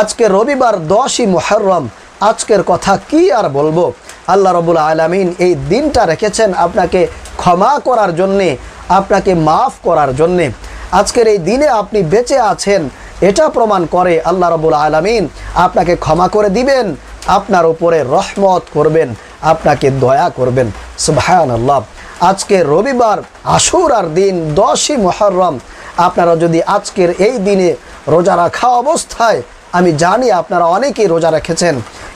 আজকে রবিবার দশই মুহররম। আজকের কথা কি আর বলব? আল্লাহ রবুল আলমিন এই দিনটা রেখেছেন আপনাকে ক্ষমা করার জন্যে, আপনাকে মাফ করার জন্যে। আজকের এই দিনে আপনি বেঁচে আছেন, এটা প্রমাণ করে আল্লাহ রবুল আলমিন আপনাকে ক্ষমা করে দিবেন, আপনার উপরে রহমত করবেন, আপনাকে দয়া করবেন। সুবহান আল্লাহ আজকে রবিবার আশুরার দিন, দশই মহরম আপনারা যদি আজকের এই দিনে রোজা রাখা অবস্থায় আমি জানি আপনারা অনেকেই রোজা রেখেছেন।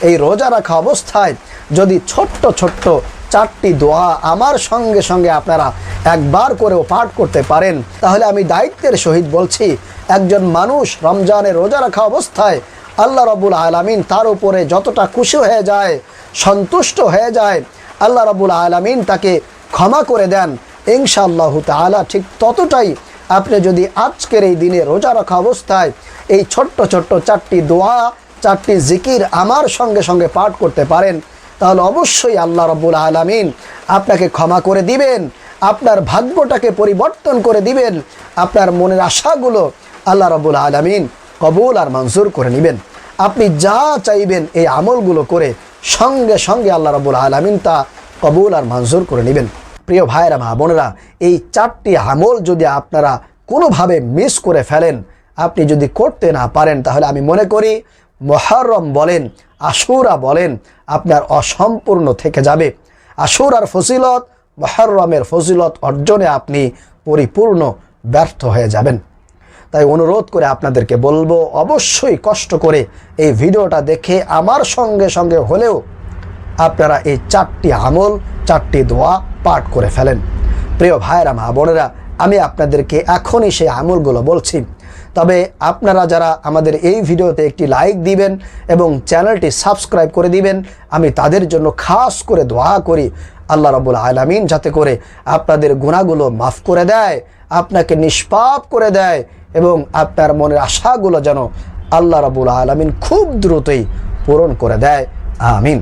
এই রোজা রাখা অবস্থায় যদি ছোট্ট ছোট্ট চারটি দোয়া আমার সঙ্গে সঙ্গে আপনারা একবার করেও পাঠ করতে পারেন, তাহলে আমি দায়িত্বের সহিত বলছি, একজন মানুষ রমজানে রোজা রাখা অবস্থায় আল্লাহ রবুল আলমিন তার উপরে যতটা খুশি হয়ে যায়, সন্তুষ্ট হয়ে যায়, আল্লাহ রবুল আলমিন তাকে ক্ষমা করে দেন। ইনশাআল্লাহ তালা ঠিক ততটাই আপনি যদি আজকের এই দিনে রোজা রাখা অবস্থায় এই ছোট্ট ছোট্ট চারটি দোয়া, চারটি জিকির আমার সঙ্গে সঙ্গে পাঠ করতে পারেন, তাহলে অবশ্যই আল্লাহ রব্বুল আলমিন আপনাকে ক্ষমা করে দিবেন, আপনার ভাগ্যটাকে পরিবর্তন করে দিবেন, আপনার মনের আশাগুলো আল্লাহ রব্বুল আলমিন কবুল আর মঞ্জুর করে নেবেন। আপনি যা চাইবেন এই আমলগুলো করে সঙ্গে সঙ্গে আল্লাহ রব্বুল আলমিন তা কবুল আর মঞ্জুর করে নেবেন। প্রিয় ভাইরা মা বোনেরা, এই চারটি আমল যদি আপনারা কোনোভাবে মিস করে ফেলেন, আপনি যদি করতে না পারেন, তাহলে আমি মনে করি মহরম বলেন, আশুরা বলেন, আপনার অসম্পূর্ণ থেকে যাবে। আশুরার ফজিলত মহরমের ফজিলত অর্জনে আপনি পরিপূর্ণ ব্যর্থ হয়ে যাবেন। তাই অনুরোধ করে আপনাদেরকে বলব, অবশ্যই কষ্ট করে এই ভিডিওটা দেখে আমার সঙ্গে সঙ্গে হলেও আপনারা এই চারটি আমল, চারটি দোয়া পাঠ করে ফেলেন। প্রিয় ভাইয়েরা, মা বোনেরা, আমি আপনাদেরকে এখনই সেই আমলগুলো বলছি। তবে আপনারা যারা আমাদের এই ভিডিওতে একটি লাইক দিবেন এবং চ্যানেলটি সাবস্ক্রাইব করে দিবেন, আমি তাদের জন্য খাস করে দোয়া করি। আল্লাহ রবুল আলমিন যাতে করে আপনাদের গুণাগুলো মাফ করে দেয়, আপনাকে নিষ্পাপ করে দেয় এবং আপনার মনের আশাগুলো যেন আল্লাহ রবুল আলমিন খুব দ্রুতই পূরণ করে দেয়। আমিন।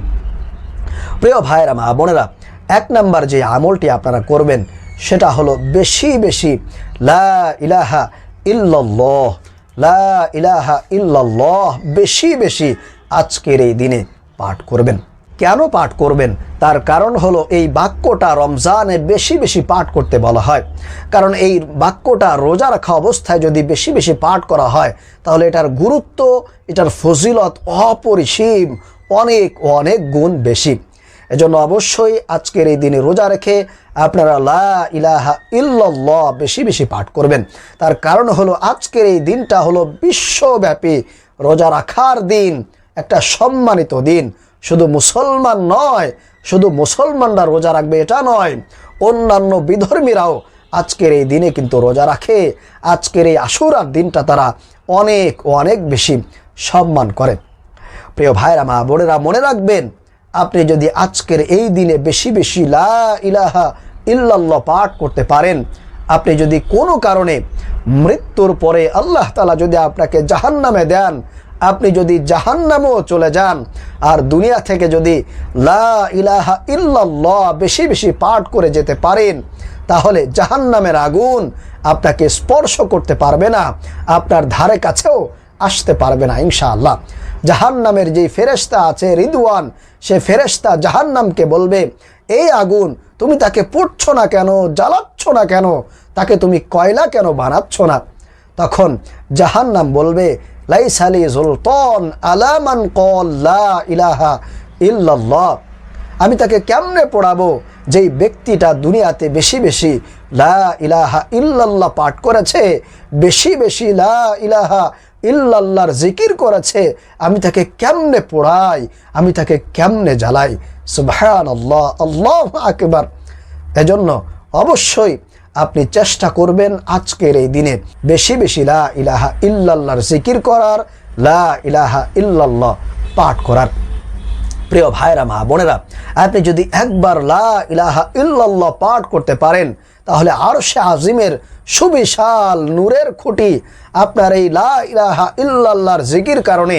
প্রিয় ভাইয়েরা, মা বোনেরা, এক নাম্বার যে আমলটি আপনারা করবেন, সেটা হলো বেশি বেশি লা ইলাহা ইল্লাল্লাহ, লা ইলাহা ইল্লাল্লাহ বেশি বেশি আজকের এই দিনে পাঠ করবেন। কেন পাঠ করবেন? তার কারণ হলো এই বাক্যটা রমজানে বেশি বেশি পাঠ করতে বলা হয়। কারণ এই বাক্যটা রোজা রাখা অবস্থায় যদি বেশি বেশি পাঠ করা হয়, তাহলে এটার গুরুত্ব, এটার ফজিলত অপরিসীম। অনেক অনেক গুণ বেশি। এজন্য অবশ্যই আজকের এই দিনে রোজা রেখে আপনারা লা ইলাহা ইল্লাল্লাহ বেশি বেশি পাঠ করবেন। তার কারণ হলো আজকের এই দিনটা হলো বিশ্বব্যাপী রোজা রাখার দিন, একটা সম্মানিত দিন। শুধু মুসলমান নয়, শুধু মুসলমানরা রোজা রাখবে এটা নয়, অন্যান্য বিধর্মীরাও আজকের এই দিনে কিন্তু রোজা রাখে। আজকের এই আশুরার দিনটা তারা অনেক অনেক বেশি সম্মান করে। প্রিয় ভাইরা মা বোনেরা, মনে রাখবেন, আপনি যদি আজকের এই দিনে বেশি বেশি লা ইলাহা ইল্লাল্লাহ পাঠ করতে পারেন, আপনি যদি কোনো কারণে মৃত্যুর পরে আল্লাহ তালা যদি আপনাকে জাহান্নামে দেন, আপনি যদি জাহান্নামেও চলে যান, আর দুনিয়া থেকে যদি লা ইলাহা ইল্লাল্লাহ বেশি বেশি পাঠ করে যেতে পারেন, তাহলে জাহান্নামের আগুন আপনাকে স্পর্শ করতে পারবে না। আপনার ধারে কাছেও আসতে পারবে না, ইনশাআল্লাহ। জাহান্নামের যে ফেরেস্তা আছে, রিদওয়ান, সে ফেরেস্তা জাহান্নামকে বলবে, এই আগুন, তুমি তাকে পুড়ছ না কেন? জ্বালাচ্ছ না কেন? তাকে তুমি কয়লা কেন বানাচ্ছ না? তখন জাহান্নাম বলবে লাইসালি জুলতন আলামান ইলাহা ইল্লাল্লাহ। আমি তাকে কেমনে পড়াবো? যেই ব্যক্তিটা দুনিয়াতে বেশি বেশি লা ইলাহা ইল্লাল্লাহ পাঠ করেছে, বেশি বেশি লা ইলাহা ইল্লাল্লাহর জিকির করেছে, আমি তাকে কেমনে পোড়াই, আমি তাকে কেমনে জ্বালাই? সুবহান আল্লাহ আল্লাহ আকবার। এজন্য অবশ্যই আপনি চেষ্টা করবেন আজকের এই দিনে বেশি বেশি লা ইলাহা ইল্লাল্লাহর জিকির করার, লা ইলাহা ইল্লাল্লাহ পাঠ করার। প্রিয় ভাইরা মা বোনেরা, আপনি যদি একবার লা ইলাহা ইল্লাল্লাহ পাঠ করতে পারেন, তাহলে আর সে আজিমের সুবিশাল নূরের খুঁটি আপনার এই লা ইলাহা ইল্লাল্লাহর জিকির কারণে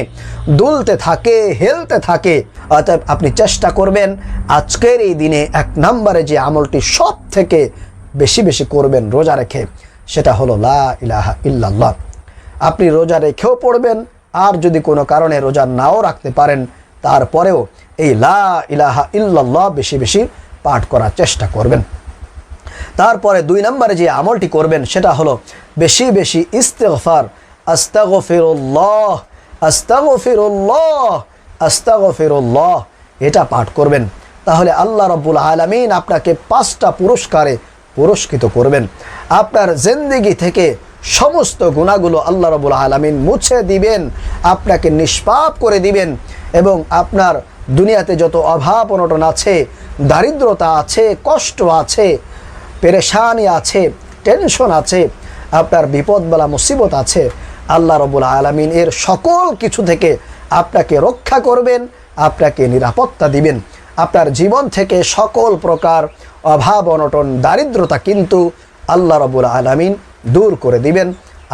দুলতে থাকে, হেলতে থাকে। অতএব আপনি চেষ্টা করবেন আজকের এই দিনে এক নম্বরে যে আমলটি সব থেকে বেশি বেশি করবেন রোজা রেখে, সেটা হলো লা ইলাহা ইল্লাল্লাহ। আপনি রোজা রেখেও পড়বেন, আর যদি কোনো কারণে রোজা নাও রাখতে পারেন তারপরেও এই লা ইলাহা ইল্লাল্লাহ বেশি বেশি পাঠ করার চেষ্টা করবেন। তারপরে দুই নম্বরে যে আমলটি করবেন, সেটা হলো বেশি বেশি ইস্তেগফার, আস্তাগফিরুল্লাহ আস্তাগফিরুল্লাহ আস্তাগফিরুল্লাহ, এটা পাঠ করবেন। তাহলে আল্লাহ রব্বুল আলামিন আপনাকে পাঁচটা পুরস্কারে পুরস্কৃত করবেন। আপনার জিন্দিগি থেকে সমস্ত গুণাগুলো আল্লাহ রবুল আলমিন মুছে দিবেন, আপনাকে নিষ্পাপ করে দিবেন। এবং আপনার দুনিয়াতে যত অভাব অনটন আছে, দারিদ্রতা আছে, কষ্ট আছে, পেরেশানি আছে, টেনশন আছে, আপনার বিপদবেলা মুসিবত আছে, আল্লাহ রবুল আলমিন এর সকল কিছু থেকে আপনাকে রক্ষা করবেন, আপনাকে নিরাপত্তা দিবেন। আপনার জীবন থেকে সকল প্রকার অভাব অনটন, দারিদ্রতা কিন্তু আল্লাহ রবুল আলমিন দূর করে দিবেন,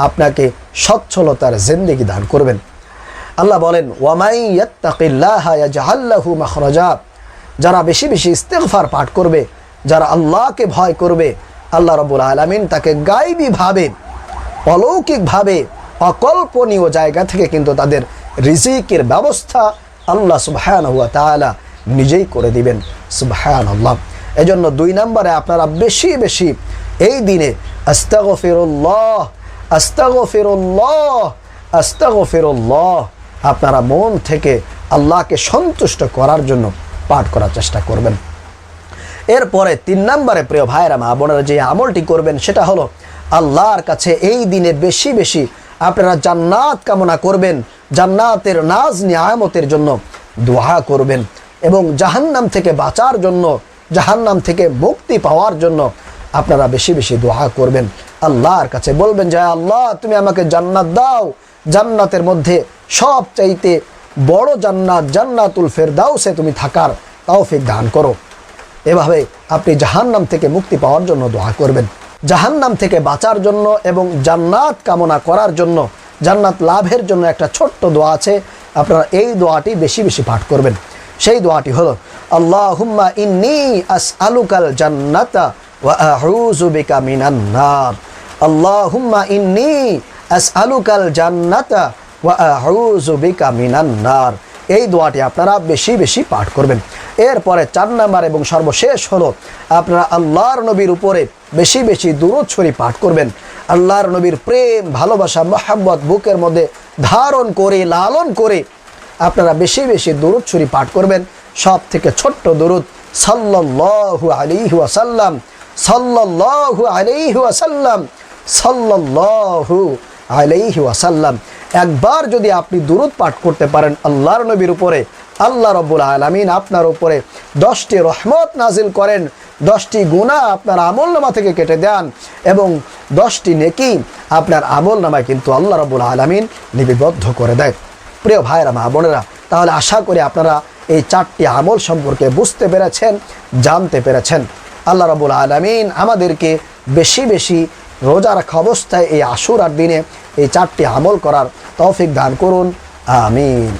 আপনাকে সচ্ছলতার জিন্দিগি দান করবেন। আল্লাহ বলেন যারা বেশি বেশি ইস্তেগফার পাঠ করবে, যারা আল্লাহকে ভয় করবে, আল্লাহ রবুল আলমিন তাকে গাইবীভাবে অলৌকিকভাবে, অকল্পনীয় জায়গা থেকে কিন্তু তাদের রিজিকের ব্যবস্থা আল্লাহ সুবহান হুয়া তালা নিজেই করে দিবেন। সুবহান আল্লাহ এজন্য দুই নম্বরে আপনারা বেশি বেশি এই দিনে আস্তাগফিরুল্লাহ আস্তাগফিরুল্লাহ আস্তাগফিরুল্লাহ। আপনারা মন থেকে আল্লাহকে সন্তুষ্ট করার জন্য পাঠ করার চেষ্টা করবেন। এরপরে তিন নম্বরে প্রিয় ভাইরা মা বোনেরা যে আমলটি করবেন, সেটা হলো আল্লাহর কাছে এই দিনে বেশি বেশি আপনারা জান্নাত কামনা করবেন, জান্নাতের নাজ নিয়ামতের জন্য দোয়া করবেন এবং জাহান্নাম থেকে বাঁচার জন্য, জাহান্নাম থেকে মুক্তি পাওয়ার জন্য আপনারা বেশি বেশি দোয়া করবেন। আল্লাহর কাছে বলবেন, যে আল্লাহ, তুমি আমাকে জান্নাত দাও। জান্নাতের মধ্যে সব চাইতে বড় জান্নাত জান্নাতুল ফেরদাউসে তুমি থাকার তৌফিক দান করো। এভাবে আপনি জাহান্নাম থেকে মুক্তি পাওয়ার জন্য দোয়া করবেন। জাহান্নাম থেকে বাঁচার জন্য এবং জান্নাত কামনা করার জন্য, জান্নাত লাভের জন্য একটা ছোট্ট দোয়া আছে, আপনারা এই দোয়াটি বেশি বেশি পাঠ করবেন। সেই দোয়াটি হলো আল্লাহ হুম্মা ইন্নি আস আলুকাল জান্নাতা ওয়া আউযু বিকা মিনান নার। ইন্নি আস আলুকাল জান্নাতা নার। এই দোয়াটি আপনারা বেশি বেশি পাঠ করবেন। এরপরে চার নাম্বার এবং সর্বশেষ হলো, আপনারা আল্লাহর নবীর উপরে বেশি বেশি দূরত ছড়ি পাঠ করবেন। আল্লাহর নবীর প্রেম, ভালোবাসা, মহাব্বত, বুকের মধ্যে ধারণ করে, লালন করে আপনারা বেশি বেশি দূরত ছড়ি পাঠ করবেন। সব থেকে ছোট্ট দূরত সাল্লাল্লাহু আলাইহি ওয়াসাল্লাম, সাল্লাল্লাহু আলাইহি ওয়াসাল্লাম, সাল্লাল্লাহু আলাইহি ওয়াসাল্লাম। একবার যদি আপনি দুরুদ পাঠ করতে পারেন আল্লাহর নবীর উপরে, আল্লাহ রব্বুল আলমিন আপনার উপরে দশটি রহমত নাজিল করেন, দশটি গুণা আপনার আমল নামা থেকে কেটে দেন এবং দশটি নেকি আপনার আমল নামায় কিন্তু আল্লাহ রব্বুল আলমিন লিপিবদ্ধ করে দেয়। প্রিয় ভাইরা মা বোনেরা, তাহলে আশা করি আপনারা এই চারটি আমল সম্পর্কে বুঝতে পেরেছেন, জানতে পেরেছেন। আল্লাহ রবুল আলমিন আমাদেরকে বেশি বেশি রোজা রাখা অবস্থায় এই আশুরার দিনে এই চারটি আমল করার তৌফিক দান করুন আমিন।